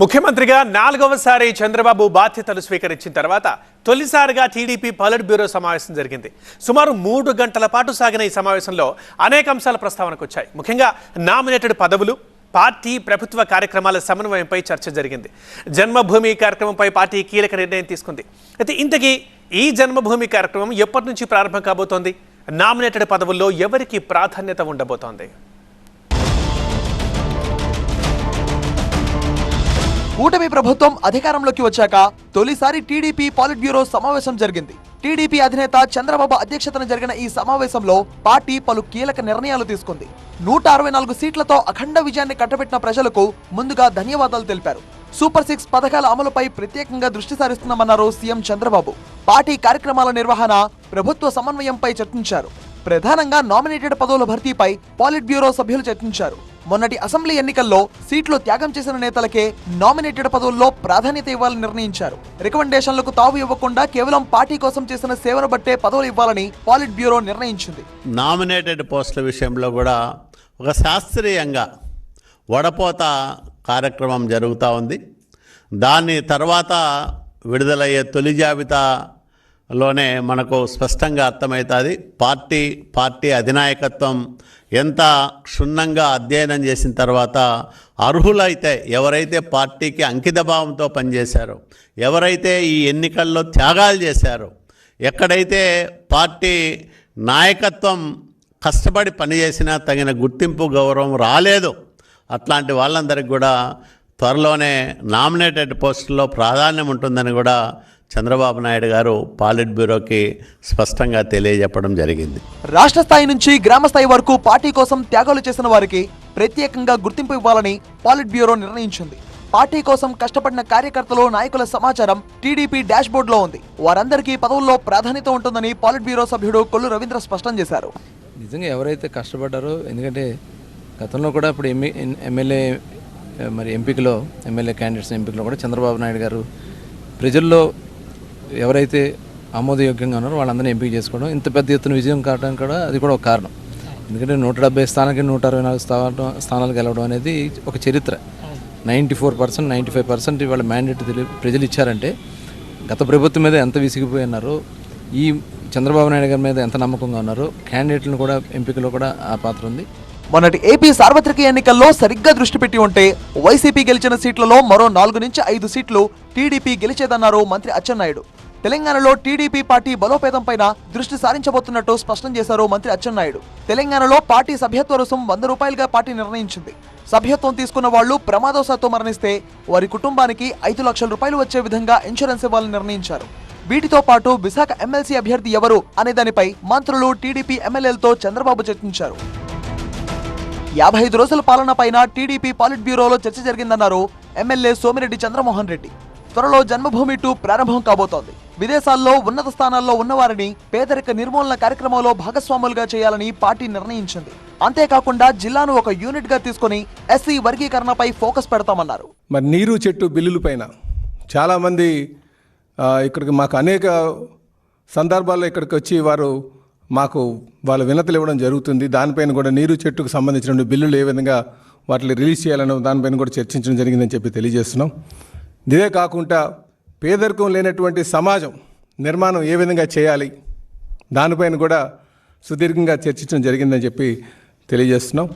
ముఖ్యమంత్రిగా నాలుగవసారి చంద్రబాబు బాధ్యతలు స్వీకరించిన తర్వాత తొలిసారిగా టీడీపీ పలట్ బ్యూరో సమావేశం జరిగింది. సుమారు మూడు గంటల పాటు సాగిన ఈ సమావేశంలో అనేక అంశాల ప్రస్తావనకు వచ్చాయి. ముఖ్యంగా నామినేటెడ్ పదవులు పార్టీ ప్రభుత్వ కార్యక్రమాల సమన్వయంపై చర్చ జరిగింది. జన్మభూమి కార్యక్రమంపై పార్టీ కీలక నిర్ణయం తీసుకుంది. అయితే ఇంతకీ ఈ జన్మభూమి కార్యక్రమం ఎప్పటి నుంచి ప్రారంభం కాబోతోంది? నామినేటెడ్ పదవుల్లో ఎవరికి ప్రాధాన్యత ఉండబోతోంది? కూటమి ప్రభుత్వం అధికారంలోకి వచ్చాక తొలిసారి టీడీపీ పాలిట్ బ్యూరో సమావేశం జరిగింది. టీడీపీ అధినేత చంద్రబాబు అధ్యక్షతన జరిగిన ఈ సమావేశంలో పార్టీ పలు కీలక నిర్ణయాలు తీసుకుంది. నూట అరవై నాలుగు సీట్లతో అఖండ విజయాన్ని కట్టబెట్టిన ప్రజలకు ముందుగా ధన్యవాదాలు తెలిపారు. సూపర్ సిక్స్ పథకాల అమలుపై ప్రత్యేకంగా దృష్టి సారిస్తున్నామన్నారు సీఎం చంద్రబాబు. పార్టీ కార్యక్రమాల నిర్వహణ ప్రభుత్వ సమన్వయంపై చర్చించారు. ప్రధానంగా నామినేటెడ్ పదవుల భర్తీపై పాలిట్ బ్యూరో సభ్యులు చర్చించారు. మొన్నటి అసెంబ్లీ ఎన్నికల్లో సీట్లు త్యాగం చేసిన నేతలకే నామినేటెడ్ పదవుల్లో ప్రాధాన్యత ఇవ్వాలని నిర్ణయించారు. రికమెండేషన్లకు తావు ఇవ్వకుండా కేవలం పార్టీ కోసం చేసిన సేవను బట్టే పదవులు ఇవ్వాలని పాలిట్ బ్యూరో నిర్ణయించింది. నామినేటెడ్ పోస్టుల విషయంలో కూడా ఒక శాస్త్రీయంగా వడపోత కార్యక్రమం జరుగుతూ ఉంది. దాని తర్వాత విడుదలయ్యే తొలి జాబితా లోనే మనకు స్పష్టంగా అర్థమవుతుంది. పార్టీ పార్టీ అధినాయకత్వం ఎంత క్షుణ్ణంగా అధ్యయనం చేసిన తర్వాత అర్హులైతే ఎవరైతే పార్టీకి అంకితభావంతో పనిచేశారో ఎవరైతే ఈ ఎన్నికల్లో త్యాగాలు చేశారో ఎక్కడైతే పార్టీ నాయకత్వం కష్టపడి పనిచేసినా తగిన గుర్తింపు గౌరవం రాలేదు అట్లాంటి వాళ్ళందరికీ కూడా త్వరలోనే నామినేటెడ్ పోస్టుల్లో ప్రాధాన్యం ఉంటుందని కూడా చంద్రబాబు నాయుడు గారు పాలిట్ బ్యూరోకి స్పష్టంగా తెలియజెప్పడం జరిగింది. రాష్ట్ర స్థాయి నుంచి గ్రామ స్థాయి వరకు పార్టీ కోసం త్యాగాలు చేసిన వారికి ప్రత్యేకంగా గుర్తింపు ఇవ్వాలని పాలిట్ బ్యూరో నిర్ణయించింది. పార్టీ కోసం కష్టపడిన కార్యకర్తలు నాయకుల సమాచారం టీడీపీ డాష్ బోర్డులో ఉంది. వారందరికీ పదవుల్లో ప్రాధాన్యత ఉంటుందని పాలిట్ బ్యూరో సభ్యుడు కొల్లు రవీంద్ర స్పష్టం చేశారు. నిజంగా ఎవరైతే కష్టపడ్డారో ఎందుకంటే గతంలో కూడా ఇప్పుడు ఎమ్మె ఎమ్మెల్యే మరి ఎంపికలో ఎమ్మెల్యే క్యాండిడేట్స్ ఎంపికలో కూడా చంద్రబాబు నాయుడు గారు ప్రజల్లో ఎవరైతే ఆమోదయోగ్యంగా ఉన్నారో వాళ్ళందరినీ ఎంపిక చేసుకోవడం. ఇంత పెద్ద ఎత్తున విజయం కావడానికి కూడా అది కూడా ఒక కారణం. ఎందుకంటే నూట డెబ్బై స్థానానికి నూట అరవై నాలుగు స్థానాలు స్థానాలు గెలవడం అనేది ఒక చరిత్ర. Ninety four percent ninety five percent ఇవాళ మ్యాండేట్ తెలియ ప్రజలు ఇచ్చారంటే గత ప్రభుత్వం మీద ఎంత విసిగిపోయి ఉన్నారో ఈ చంద్రబాబు నాయుడు గారి మీద ఎంత నమ్మకంగా ఉన్నారో క్యాండిడేట్లను కూడా ఎంపికలో కూడా ఆ పాత్ర ఉంది. మొన్నటి ఏపీ సార్వత్రిక ఎన్నికల్లో సరిగ్గా దృష్టి పెట్టి ఉంటే వైసీపీ గెలిచిన సీట్లలో మరో నాలుగు నుంచి ఐదు సీట్లు టీడీపీ గెలిచేదన్నారు మంత్రి అచ్చెన్నాయుడు. తెలంగాణలో టీడీపీ పార్టీ బలోపేతంపైన దృష్టి సారించబోతున్నట్టు స్పష్టం చేశారు మంత్రి అచ్చెన్నాయుడు. తెలంగాణలో పార్టీ సభ్యత్వ రుసుం వంద రూపాయలుగా పార్టీ నిర్ణయించింది. సభ్యత్వం తీసుకున్న వాళ్ళు ప్రమాదవశాత్తు మరణిస్తే వారి కుటుంబానికి ఐదు లక్షల రూపాయలు వచ్చే విధంగా ఇన్సూరెన్స్ ఇవ్వాలని నిర్ణయించారు. వీటితో పాటు విశాఖ ఎమ్మెల్సీ అభ్యర్థి ఎవరు అనే దానిపై మంత్రులు టీడీపీ ఎమ్మెల్యేలతో చంద్రబాబు చర్చించారు. యాభై ఐదు రోజుల పాలన పైన టీడీపీ పాలిట్ బ్యూరోలో చర్చ జరిగిందన్నారు ఎమ్మెల్యే సోమిరెడ్డి చంద్రమోహన్ రెడ్డి. త్వరలో జన్మభూమి టూ ప్రారంభం కాబోతోంది. విదేశాల్లో ఉన్నత స్థానాల్లో ఉన్నవారిని పేదరిక నిర్మూలన కార్యక్రమంలో భాగస్వాములుగా చేయాలని పార్టీ నిర్ణయించింది. అంతేకాకుండా జిల్లాను ఒక యూనిట్గా తీసుకుని ఎస్సీ వర్గీకరణపై ఫోకస్ పెడతామన్నారు. మరి నీరు చెట్టు బిల్లుల పైన చాలామంది ఇక్కడికి మాకు అనేక సందర్భాల్లో ఇక్కడికి వచ్చి వారు మాకు వాళ్ళ వినతులు ఇవ్వడం జరుగుతుంది. దానిపైన కూడా నీరు చెట్టుకు సంబంధించిన బిల్లులు ఏ విధంగా వాటిని రిలీజ్ చేయాలనే దానిపైన కూడా చర్చించడం జరిగిందని చెప్పి తెలియజేస్తున్నాం. ఇదే కాకుండా పేదరికం లేనటువంటి సమాజం నిర్మాణం ఏ విధంగా చేయాలి దానిపైన కూడా సుదీర్ఘంగా చర్చించడం జరిగిందని చెప్పి తెలియజేస్తున్నాం.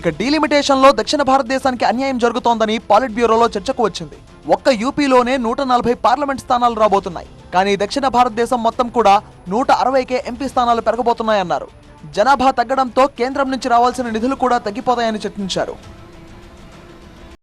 ఇక డీలిమిటేషన్లో దక్షిణ భారతదేశానికి అన్యాయం జరుగుతోందని పాలిట్ బ్యూరోలో చర్చకు వచ్చింది. ఒక్క యూపీలోనే నూట నలభై పార్లమెంట్ స్థానాలు రాబోతున్నాయి. కానీ దక్షిణ భారతదేశం మొత్తం కూడా నూట అరవైకే ఎంపీ స్థానాలు పెరగబోతున్నాయన్నారు. జనాభా తగ్గడంతో కేంద్రం నుంచి రావాల్సిన నిధులు కూడా తగ్గిపోతాయని చర్చించారు.